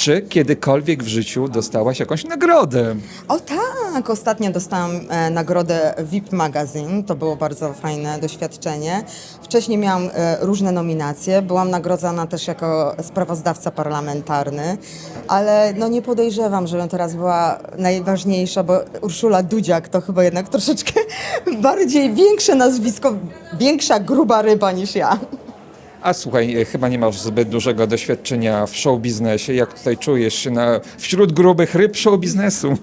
Czy kiedykolwiek w życiu dostałaś jakąś nagrodę? O tak, ostatnio dostałam e, nagrodę VIP Magazine, to było bardzo fajne doświadczenie. Wcześniej miałam e, różne nominacje, byłam nagrodzona też jako sprawozdawca parlamentarny, ale no nie podejrzewam, żebym teraz była najważniejsza, bo Urszula Dudziak to chyba jednak troszeczkę bardziej większe nazwisko, większa gruba ryba niż ja. A słuchaj, e, chyba nie masz zbyt dużego doświadczenia w show biznesie. Jak tutaj czujesz się na, wśród grubych ryb show biznesu?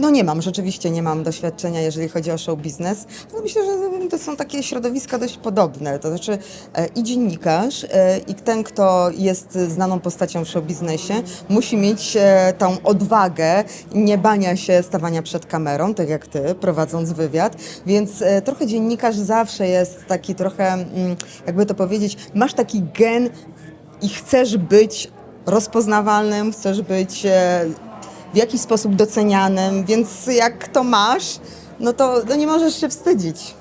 No nie mam, rzeczywiście nie mam doświadczenia, jeżeli chodzi o show biznes. No myślę, że to są takie środowiska dość podobne. To znaczy e, i dziennikarz, e, i ten, kto jest znaną postacią w show biznesie, musi mieć e, tą odwagę nie bania się stawania przed kamerą, tak jak ty, prowadząc wywiad. Więc e, trochę dziennikarz zawsze jest taki trochę, mm, jakby to powiedzieć, masz taki gen i chcesz być rozpoznawalnym, chcesz być e, w jakiś sposób docenianym, więc jak to masz, no to no nie możesz się wstydzić.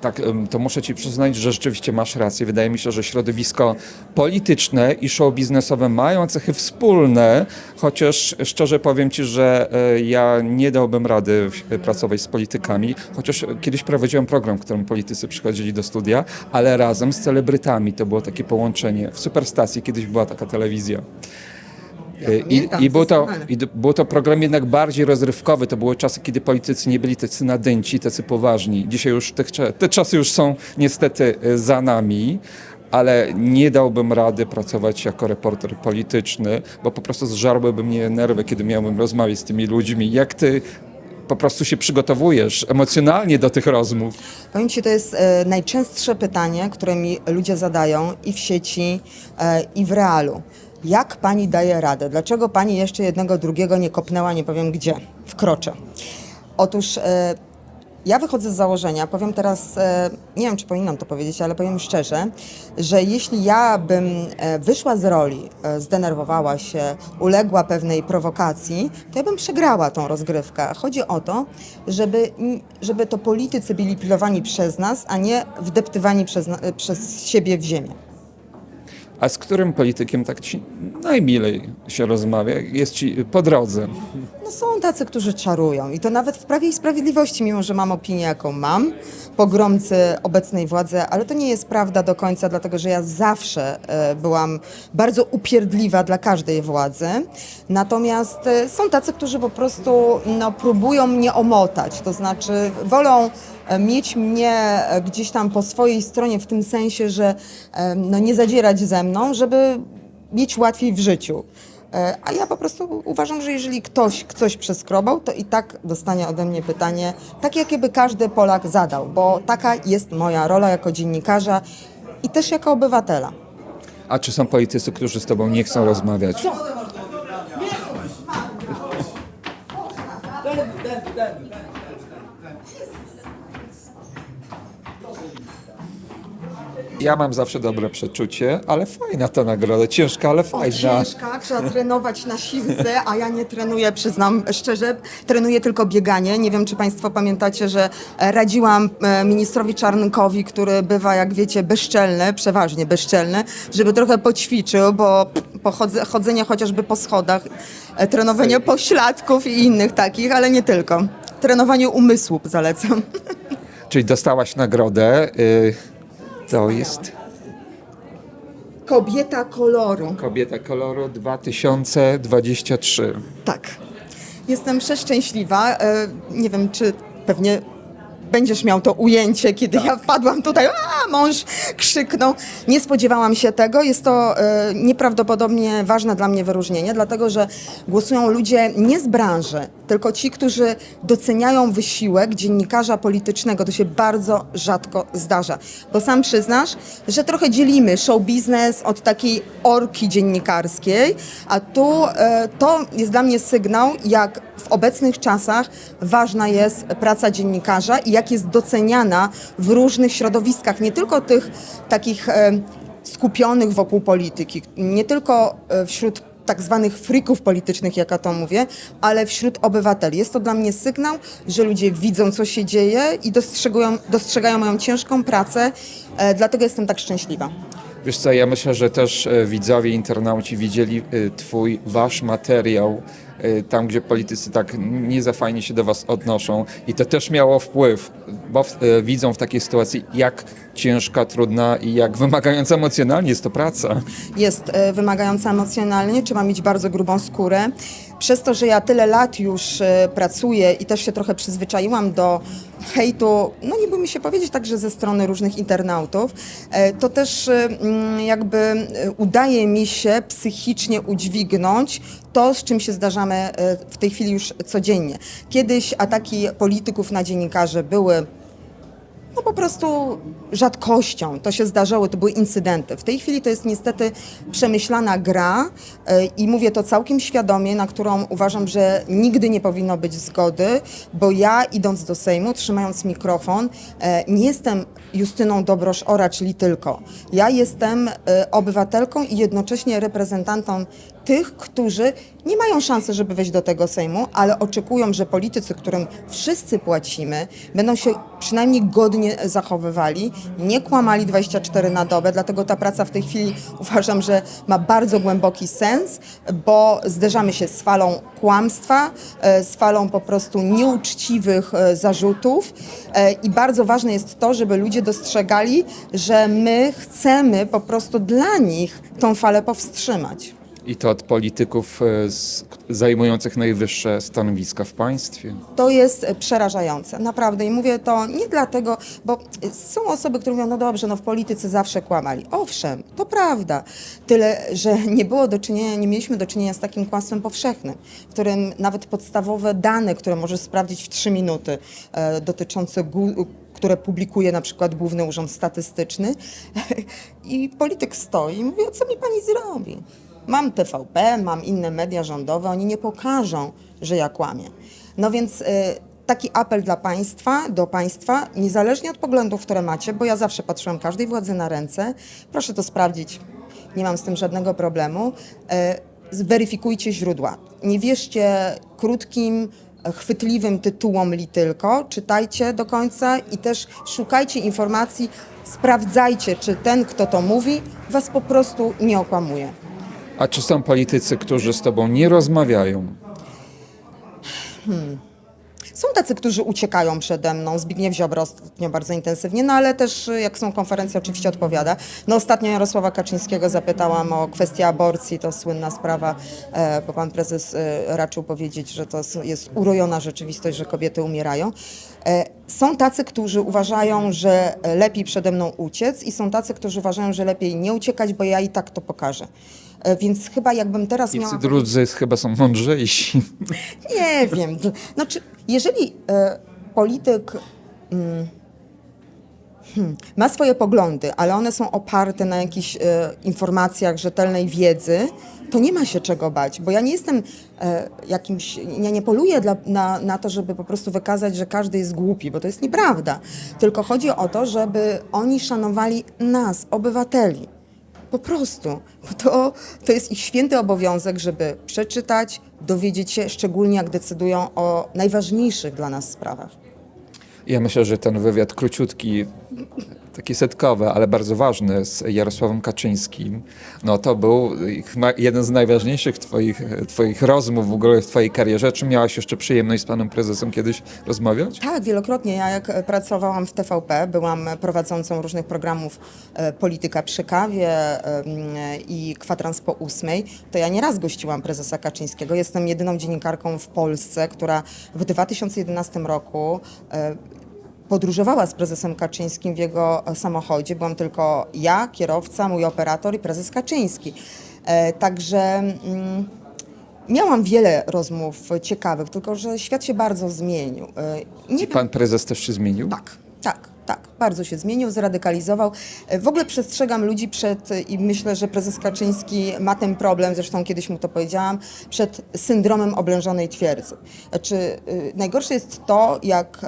Tak, to muszę ci przyznać, że rzeczywiście masz rację. Wydaje mi się, że środowisko polityczne i show biznesowe mają cechy wspólne, chociaż szczerze powiem ci, że e, ja nie dałbym rady w- pracować z politykami, chociaż kiedyś prowadziłem program, w którym politycy przychodzili do studia, ale razem z celebrytami. To było takie połączenie. W Superstacji kiedyś była taka telewizja. E, I, pamiętam, i, był to. I był to program jednak bardziej rozrywkowy. To były czasy, kiedy politycy nie byli tacy nadęci, tacy poważni. Dzisiaj już cza- te czasy już są niestety e, za nami, ale nie dałbym rady pracować jako reporter polityczny, bo po prostu zżarłyby mnie nerwy, kiedy miałbym rozmawiać z tymi ludźmi. Jak ty po prostu się przygotowujesz emocjonalnie do tych rozmów? Powiem Ci, to jest e, najczęstsze pytanie, które mi ludzie zadają i w sieci, e, i w realu. Jak Pani daje radę? Dlaczego Pani jeszcze jednego, drugiego nie kopnęła, nie powiem gdzie, w krocze? Otóż e, ja wychodzę z założenia, powiem teraz, e, nie wiem czy powinnam to powiedzieć, ale powiem szczerze, że jeśli ja bym e, wyszła z roli, e, zdenerwowała się, uległa pewnej prowokacji, to ja bym przegrała tą rozgrywkę. Chodzi o to, żeby, żeby to politycy byli pilowani przez nas, a nie wdeptywani przez, na- przez siebie w ziemię. A z którym politykiem tak ci najmilej się rozmawia? Jest ci po drodze? No są tacy, którzy czarują i to nawet w Prawie i Sprawiedliwości, mimo że mam opinię, jaką mam, pogromcy obecnej władzy, ale to nie jest prawda do końca, dlatego że ja zawsze e, byłam bardzo upierdliwa dla każdej władzy. Natomiast e, są tacy, którzy po prostu no, próbują mnie omotać, to znaczy wolą mieć mnie e, gdzieś tam po swojej stronie w tym sensie, że e, no, nie zadzierać ze mną, żeby mieć łatwiej w życiu. E, A ja po prostu uważam, że jeżeli ktoś coś przeskrobał, to i tak dostanie ode mnie pytanie, tak jakie by każdy Polak zadał, bo taka jest moja rola jako dziennikarza i też jako obywatela. A czy są politycy, którzy z tobą nie chcą rozmawiać? Ja mam zawsze dobre przeczucie, ale fajna ta nagroda, ciężka, ale fajna. Ciężka, trzeba trenować na siłce, a ja nie trenuję, przyznam szczerze, trenuję tylko bieganie. Nie wiem, czy Państwo pamiętacie, że e, radziłam e, ministrowi Czarnkowi, który bywa, jak wiecie, bezczelny, przeważnie bezczelny, żeby trochę poćwiczył, bo po chodze- chodzenie chociażby po schodach, e, trenowanie pośladków i innych takich, ale nie tylko. Trenowanie umysłu zalecam. Czyli dostałaś nagrodę. y, To jest Kobieta koloru. Kobieta Koloru 2023. Tak. Jestem przeszczęśliwa. E, Nie wiem, czy pewnie będziesz miał to ujęcie, kiedy ja wpadłam tutaj, a mąż krzyknął. Nie spodziewałam się tego. Jest to e, nieprawdopodobnie ważne dla mnie wyróżnienie, dlatego że głosują ludzie nie z branży, tylko ci, którzy doceniają wysiłek dziennikarza politycznego. To się bardzo rzadko zdarza. Bo sam przyznasz, że trochę dzielimy show biznes od takiej orki dziennikarskiej, a tu e, to jest dla mnie sygnał, jak w obecnych czasach ważna jest praca dziennikarza i jak jest doceniana w różnych środowiskach, nie tylko tych takich e, skupionych wokół polityki, nie tylko e, wśród tak zwanych frików politycznych, jak ja to mówię, ale wśród obywateli. Jest to dla mnie sygnał, że ludzie widzą, co się dzieje i dostrzegają, dostrzegają moją ciężką pracę, e, dlatego jestem tak szczęśliwa. Wiesz co, ja myślę, że też e, widzowie, internauci widzieli e, twój, wasz materiał, e, tam gdzie politycy tak nie za fajnie się do was odnoszą i to też miało wpływ, bo widzą w takiej sytuacji, jak ciężka, trudna i jak wymagająca emocjonalnie jest to praca. jest wymagająca emocjonalnie, trzeba mieć bardzo grubą skórę. Przez to, że ja tyle lat już e, pracuję i też się trochę przyzwyczaiłam do hejtu, no nie bójmy się powiedzieć także ze strony różnych internautów, e, to też e, mm, jakby udaje mi się psychicznie udźwignąć to, z czym się zdarzamy w tej chwili już codziennie. Kiedyś ataki polityków na dziennikarzy były no po prostu rzadkością. To się zdarzało, to były incydenty. W tej chwili to jest niestety przemyślana gra e, i mówię to całkiem świadomie, na którą uważam, że nigdy nie powinno być zgody, bo ja idąc do Sejmu, trzymając mikrofon, e, nie jestem Justyną Dobrosz-Ora, czyli tylko. Ja jestem e, obywatelką i jednocześnie reprezentantą tych, którzy nie mają szansy, żeby wejść do tego Sejmu, ale oczekują, że politycy, którym wszyscy płacimy, będą się przynajmniej godnie zachowywali, nie kłamali 24 na dobę, dlatego ta praca w tej chwili uważam, że ma bardzo głęboki sens, bo zderzamy się z falą kłamstwa, e, z falą po prostu nieuczciwych e, zarzutów e, i bardzo ważne jest to, żeby ludzie dostrzegali, że my chcemy po prostu dla nich tą falę powstrzymać. I to od polityków e, z, zajmujących najwyższe stanowiska w państwie. To jest e, przerażające, naprawdę. I mówię to nie dlatego, bo są osoby, które mówią, no dobrze, no w polityce zawsze kłamali. Owszem, to prawda. Tyle, że nie było do czynienia, nie mieliśmy do czynienia z takim kłamstwem powszechnym, w którym nawet podstawowe dane, które możesz sprawdzić w trzy minuty, e, dotyczące które publikuje na przykład Główny Urząd Statystyczny i polityk stoi i mówi, co mi pani zrobi? Mam TVP, mam inne media rządowe, oni nie pokażą, że ja kłamię. No więc y, taki apel dla państwa, do państwa, niezależnie od poglądów, które macie, bo ja zawsze patrzyłam każdej władzy na ręce, proszę to sprawdzić, nie mam z tym żadnego problemu, y, zweryfikujcie źródła. Nie wierzcie krótkim, chwytliwym tytułom li tylko, czytajcie do końca i też szukajcie informacji, sprawdzajcie, czy ten, kto to mówi, was po prostu nie okłamuje. A czy są politycy, którzy z tobą nie rozmawiają? Są tacy, którzy uciekają przede mną. Zbigniew Ziobro ostatnio bardzo intensywnie, no ale też y, jak są konferencje, oczywiście odpowiada. No ostatnio Jarosława Kaczyńskiego zapytałam o kwestię aborcji, to słynna sprawa, e, bo pan prezes e, raczył powiedzieć, że to jest urojona rzeczywistość, że kobiety umierają. E, Są tacy, którzy uważają, że lepiej przede mną uciec i są tacy, którzy uważają, że lepiej nie uciekać, bo ja i tak to pokażę. E, Więc chyba jakbym teraz I miała... drudzy chyba są mądrzejsi. Nie wiem. Znaczy, jeżeli e, polityk mm, hmm, ma swoje poglądy, ale one są oparte na jakichś e, informacjach, rzetelnej wiedzy, to nie ma się czego bać, bo ja nie jestem e, jakimś, ja nie poluję dla, na, na to, żeby po prostu wykazać, że każdy jest głupi, bo to jest nieprawda. Tylko chodzi o to, żeby oni szanowali nas, obywateli. Po prostu. Bo to, to jest ich święty obowiązek, żeby przeczytać, dowiedzieć się, szczególnie jak decydują o najważniejszych dla nas sprawach. Ja myślę, że ten wywiad króciutki, taki setkowy, ale bardzo ważny z Jarosławem Kaczyńskim, no to był jeden z najważniejszych twoich, twoich rozmów w ogóle w twojej karierze. Czy miałaś jeszcze przyjemność z panem prezesem kiedyś rozmawiać? Tak, wielokrotnie. Ja jak e, pracowałam w TVP, byłam prowadzącą różnych programów e, Polityka przy kawie e, i Kwadrans po ósmej, to ja nieraz gościłam prezesa Kaczyńskiego. Jestem jedyną dziennikarką w Polsce, która w 2011 roku e, podróżowała z prezesem Kaczyńskim w jego e, samochodzie. Byłam tylko ja, kierowca, mój operator i prezes Kaczyński. E, Także... mm, Miałam wiele rozmów ciekawych, tylko że świat się bardzo zmienił. E, Nie wiem, Pan prezes też się zmienił? tak, tak, tak. Bardzo się zmienił, zradykalizował. E, W ogóle przestrzegam ludzi przed, e, i myślę, że prezes Kaczyński ma ten problem, zresztą kiedyś mu to powiedziałam, przed syndromem oblężonej twierdzy. Znaczy, najgorsze jest to, jak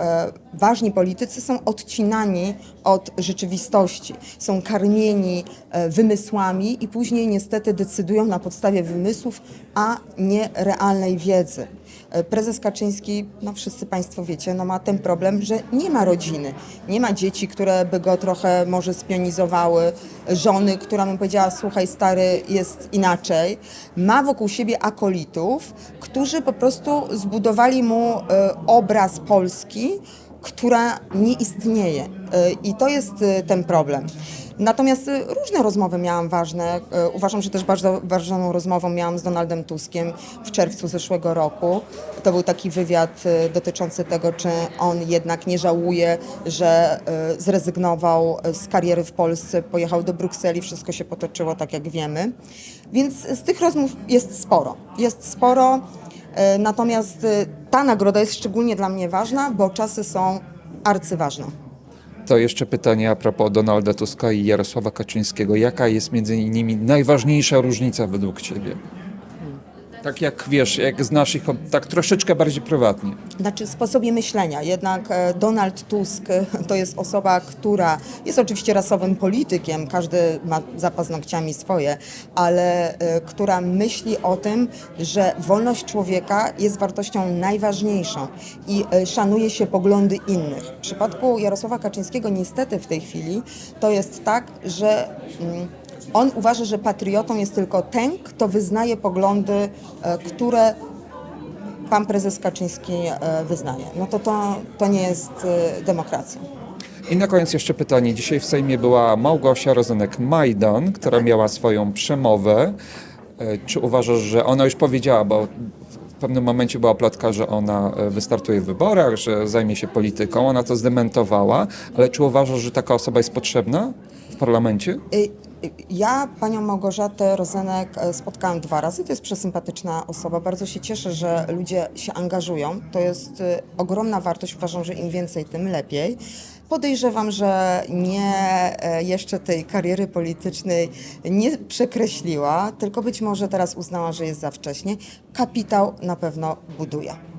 ważni politycy są odcinani od rzeczywistości, są karmieni wymysłami i później niestety decydują na podstawie wymysłów, a nie realnej wiedzy. E, Prezes Kaczyński, no wszyscy Państwo wiecie, no ma ten problem, że nie ma rodziny. Nie ma dzieci, które by go trochę może spionizowały, żony, która mu powiedziała, słuchaj stary, jest inaczej. Ma wokół siebie akolitów, którzy po prostu zbudowali mu e, obraz Polski, która nie istnieje. Y, I to jest ten problem. Natomiast y, różne rozmowy miałam ważne. Y, Uważam, że też bardzo ważną rozmową miałam z Donaldem Tuskiem w czerwcu zeszłego roku. To był taki wywiad y, dotyczący tego, czy on jednak nie żałuje, że zrezygnował z kariery w Polsce, pojechał do Brukseli, wszystko się potoczyło tak, jak wiemy. Więc z tych rozmów jest sporo. Jest sporo. Natomiast ta nagroda jest szczególnie dla mnie ważna, bo czasy są arcyważne. To jeszcze pytanie a propos Donalda Tuska i Jarosława Kaczyńskiego. Jaka jest między nimi najważniejsza różnica według Ciebie? Tak jak wiesz, jak znasz ich od- tak troszeczkę bardziej prywatnie. Znaczy sposobie myślenia. Jednak e, Donald Tusk to jest osoba, która jest oczywiście rasowym politykiem, każdy ma za paznokciami swoje, ale e, która myśli o tym, że wolność człowieka jest wartością najważniejszą i e, szanuje się poglądy innych. W przypadku Jarosława Kaczyńskiego niestety w tej chwili to jest tak, że mm, on uważa, że patriotą jest tylko ten, kto wyznaje poglądy, e, które pan prezes Kaczyński e, wyznaje. No to to, to nie jest e, demokracja. I na koniec jeszcze pytanie. Dzisiaj w Sejmie była Małgosia Rozenek-Majdan, która miała swoją przemowę. Czy uważasz, że ona już powiedziała, bo w pewnym momencie była plotka, że ona wystartuje w wyborach, że zajmie się polityką, ona to zdementowała, ale czy uważasz, że taka osoba jest potrzebna w parlamencie? Ja panią Małgorzatę Rozenek e, spotkałam dwa razy. To jest przesympatyczna osoba. Bardzo się cieszę, że ludzie się angażują. To jest y, ogromna wartość. Uważam, że im więcej, tym lepiej. Podejrzewam, że nie e, jeszcze tej kariery politycznej nie przekreśliła, tylko być może teraz uznała, że jest za wcześnie. Kapitał na pewno buduje.